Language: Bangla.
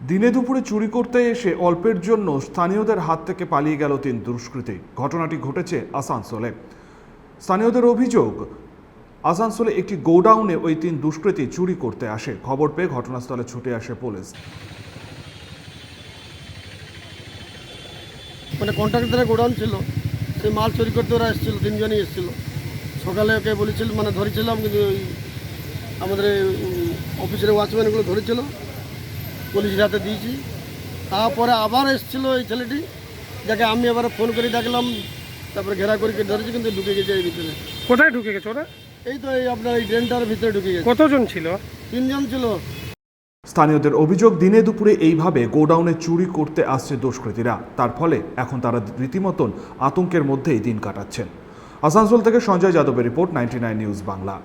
দিনে দুপুরে চুরি করতে এসে অল্পের জন্য স্থানীয়দের হাত থেকে পালিয়ে গেল তিন দুষ্কৃতী। ঘটনাটি ঘটেছে আসানসোলে। স্থানীয়দের অভিযোগ, আসানসোলে একটি গোডাউনে ওই তিন দুষ্কৃতী চুরি করতে আসে। খবর পেয়ে ঘটনাস্থলে ছুটে আসে পুলিশ। মানে কন্ট্রাক্টরের গোডাউন ছিল। সেই মাল চুরি করতে ওরা এসেছিল, তিনজনই এসেছিল। সকালে ওকে বলেছিল মানে ধরেছিলাম, কিন্তু আমাদের অফিসের ওয়াচম্যানগুলো ধরেছিল। পুলিশ রাতে দিয়েছি। তারপরে আবার এসেছিল এই ছেলেটি যাকে আমি আবার ফোন করে ডাকলাম তারপরে ঘেরা করে ধরেছি কিন্তু ঢুকে গেছে এই ভিতরে। কোথায় ঢুকে গেছে ওরা? এই তো এই আপনার এই ড্রেনটার ভিতরে ঢুকে গেছে। কতজন ছিল? তিনজন ছিল। স্থানীয়দের অভিযোগ দিনে দুপুরে এইভাবে গোডাউনে চুরি করতে আসছে দুষ্কৃতীরা। তার ফলে এখন তারা রীতিমতন আতঙ্কের মধ্যেই দিন কাটাচ্ছেন। আসানসোল থেকে সঞ্জয় যাদবের রিপোর্ট নাইনটি নিউজ বাংলা।